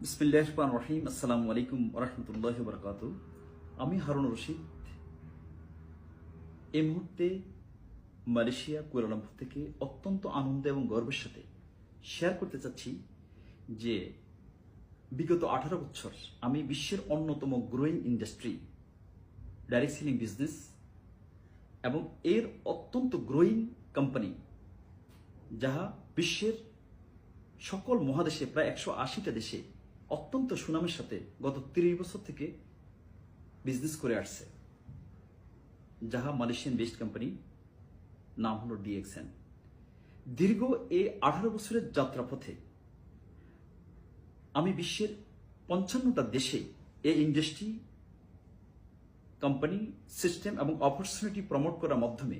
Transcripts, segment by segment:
বিসমিল্লাহ রহমান রহিম আসসালামু আলাইকুম রহমতুল্লাহ বরকাত আমি হারুন রশিদ। এই মুহূর্তে মালয়েশিয়া, কুয়ালালামপুর থেকে অত্যন্ত আনন্দ এবং গর্বের সাথে শেয়ার করতে চাচ্ছি যে বিগত আঠারো বছর আমি বিশ্বের অন্যতম growing industry direct selling business এবং এর অত্যন্ত গ্রোয়িং কোম্পানি যাহা বিশ্বের সকল মহাদেশে প্রায় একশো আশিটা দেশে অত্যন্ত সুনামের সাথে গত তিরিশ বছর থেকে বিজনেস করে আসছে। যাহা মালয়েশিয়ান বেস্ট কোম্পানি নাম হলো ডিএক্সএন দীর্ঘ এই আঠারো বছরের যাত্রাপথে আমি বিশ্বের পঞ্চান্নটা দেশে এই ইন্ডাস্ট্রি কোম্পানি সিস্টেম এবং অপরচুনিটি প্রমোট করার মাধ্যমে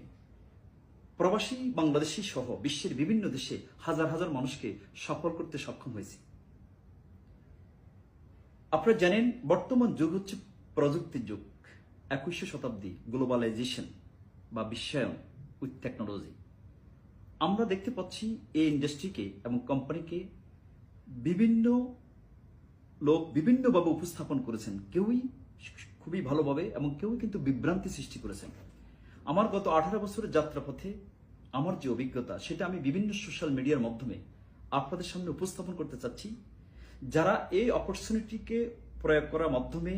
প্রবাসী বাংলাদেশি সহ বিশ্বের বিভিন্ন দেশে হাজার হাজার মানুষকে সফল করতে সক্ষম হয়েছি। আপনারা জানেন, বর্তমান যুগ হচ্ছে প্রযুক্তির যুগ। একুশে শতাব্দী, গ্লোবালাইজেশন বা বিশ্বায়ন উইথ টেকনোলজি। আমরা দেখতে পাচ্ছি এই ইন্ডাস্ট্রিকে এবং কোম্পানিকে বিভিন্ন লোক বিভিন্নভাবে উপস্থাপন করেছেন। কেউই খুবই ভালোভাবে এবং কেউই কিন্তু বিভ্রান্তি সৃষ্টি করেছেন। আমার গত আঠারো বছরের যাত্রাপথে আমার যে অভিজ্ঞতা, সেটা আমি বিভিন্ন সোশ্যাল মিডিয়ার মাধ্যমে আপনাদের সামনে উপস্থাপন করতে চাচ্ছি। যারা এই অপরচুনিটিকে প্রয়োগ করার মাধ্যমে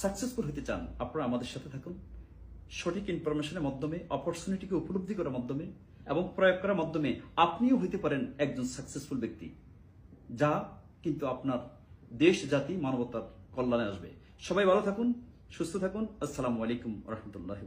সাকসেসফুল হতে চান, আপনারা আমাদের সাথে থাকুন। সঠিক ইনফরমেশনের মাধ্যমে অপরচুনিটিকে উপলব্ধি করার মাধ্যমে এবং প্রয়োগ করার মাধ্যমে আপনিও হইতে পারেন একজন সাকসেসফুল ব্যক্তি, যা কিন্তু আপনার দেশ, জাতি, মানবতার কল্যাণে আসবে। সবাই ভালো থাকুন, সুস্থ থাকুন। আসসালামু আলাইকুম রহমতুল্লাহ